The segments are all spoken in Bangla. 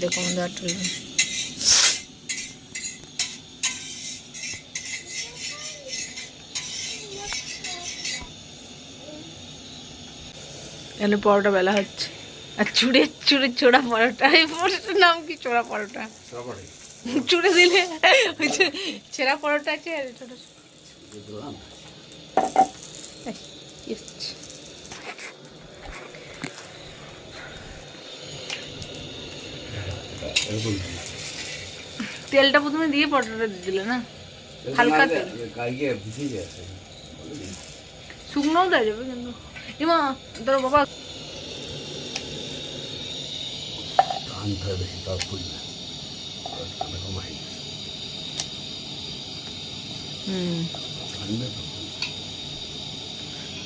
দেখো আমাদের আটল এখানে পরোটা বেলা হচ্ছে। আর চুড়ে চুড়ে চোড়া পরোটা এই পরোটার নাম কি? চোড়া পরোটা। চুড়ে দিলে ওই যে ছেঁড়া পরোটা আছে আর ছোট? তেলটা প্রথমে দিয়ে পরোটাটা দিয়ে দিলে না? হালকা তেল। শুকনোও দেওয়া যাবে কিন্তু। ইমা তোর বাবা। আনতে হবে বেশি ফুল না। কমাই হুম।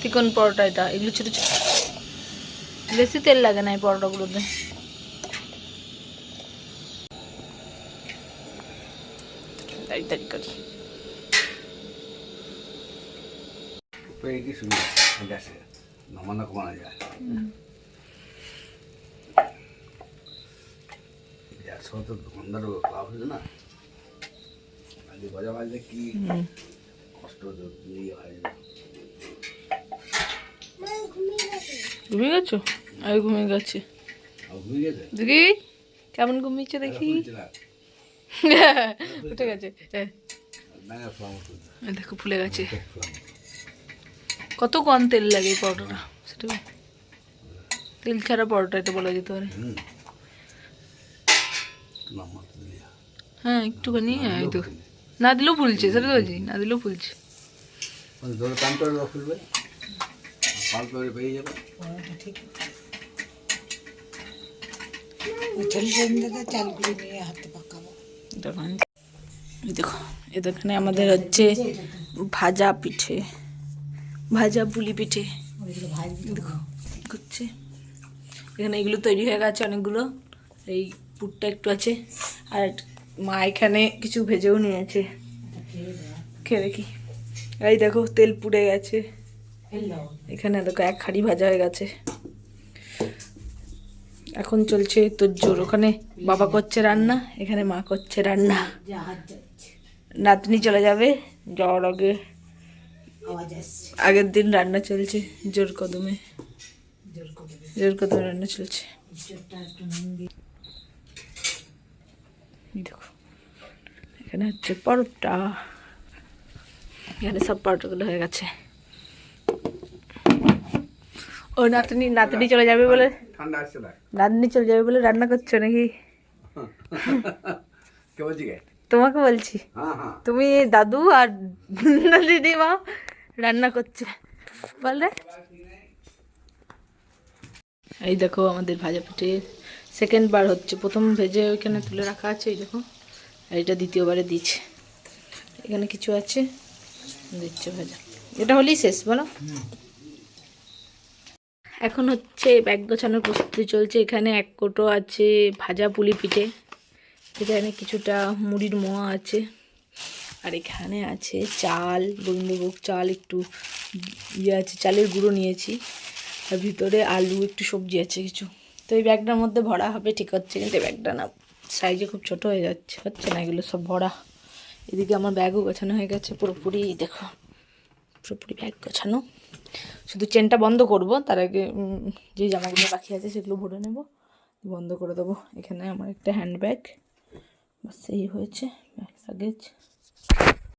চিকন পরোটা এটা এগুলো ছোটো ছোটো। বেশি তেল লাগে না এই পরোটাগুলোতে। তাড়াতাড়ি করি। পেয়ে কি গ্যাসে নামানো কমানো যায়। তো দোকানদারও লাভ হয়েছে না। আগে ভাজা ভাজলে কি কষ্ট হতো ইয়ে হয়। ঘুমিয়ে গেছো? আমি ঘুমিয়ে গেছি। আর গেছে? দেখি কেমন ঘুমিয়েছে দেখি। উঠে গেছে দেখো ফুলে গেছে। কত কম তেল লাগে এই পরোটাটা সেটা তেল ছাড়া পরোটা এটা বলা যেতে পারে? হ্যাঁ একটুখানি হ্যাঁ এই তো না দিলেও ফুলছে সেটা তো বলছি না দিলেও ফুলছে মানে দেখো এখানে আমাদের হচ্ছে ভাজা পিঠে। ভাজা পুলি পিঠে। করছে। এখানে এগুলো তৈরি হয়ে গেছে অনেকগুলো। এই পুরটা একটু আছে। আর মা এখানে কিছু ভেজেও নিয়েছে। খেয়ে দেখি এই দেখো তেল পুড়ে গেছে। এখানে দেখো এক খাড়ি ভাজা হয়ে গেছে। এখন চলছে তোর জোর। ওখানে বাবা করছে রান্না এখানে মা করছে রান্না। নাতনি চলে যাবে যাওয়ার আগে। আওয়াজ আসছে আগের দিন রান্না চলছে জোর কদমে। জোর কদমে রান্না চলছে। দেখো এখানে হচ্ছে পরোটা। এখানে সব পরোটাগুলো হয়ে গেছে। ও নাতনি নাতনি চলে যাবে বলে ঠান্ডা আসছে না। নাতনি চলে যাবে বলে রান্না করছ নাকি? তোমাকে বলছি। হ্যাঁ হ্যাঁ। তুমি দাদু আর দিদিমা। রান্না করছে। বলে এই দেখো আমাদের ভাজা পিঠে সেকেন্ড বার হচ্ছে। প্রথম ভেজে ওইখানে তুলে রাখা আছে, এই দেখো। আর এটা দ্বিতীয়বারে দিচ্ছে। এখানে কিছু আছে? দিচ্ছে ভাজা। এটা হলেই শেষ, বলো। এখন হচ্ছে ব্যাগ গোছানোর প্রস্তুতি চলছে। এখানে এক কোটো আছে ভাজা পুলি পিঠে। এখানে কিছুটা মুড়ির মোয়া আছে। আর এখানে আছে চাল গোবিন্দভোগ চাল, একটু ইয়ে আছে, চালের গুঁড়ো নিয়েছি। আর ভিতরে আলু, একটু সবজি আছে কিছু। তো এই ব্যাগটার মধ্যে ভরা হবে, ঠিক হচ্ছে কিন্তু এই ব্যাগটা না। সাইজে খুব ছোট হয়ে যাচ্ছে, হচ্ছে না এগুলো সব ভরা। এদিকে আমার ব্যাগও গোছানো হয়ে গেছে, পুরোপুরি দেখো, পুরোপুরি ব্যাগ গোছানো। শুধু চেনটা বন্ধ করব, তার আগে যে জামাগুলো বাকি আছে সেগুলো ভরে নেব। বন্ধ করে দেবো। এখানে আমার একটা হ্যান্ড ব্যাগ বাস, এই হয়েছে, ব্যাগ, লাগেজ।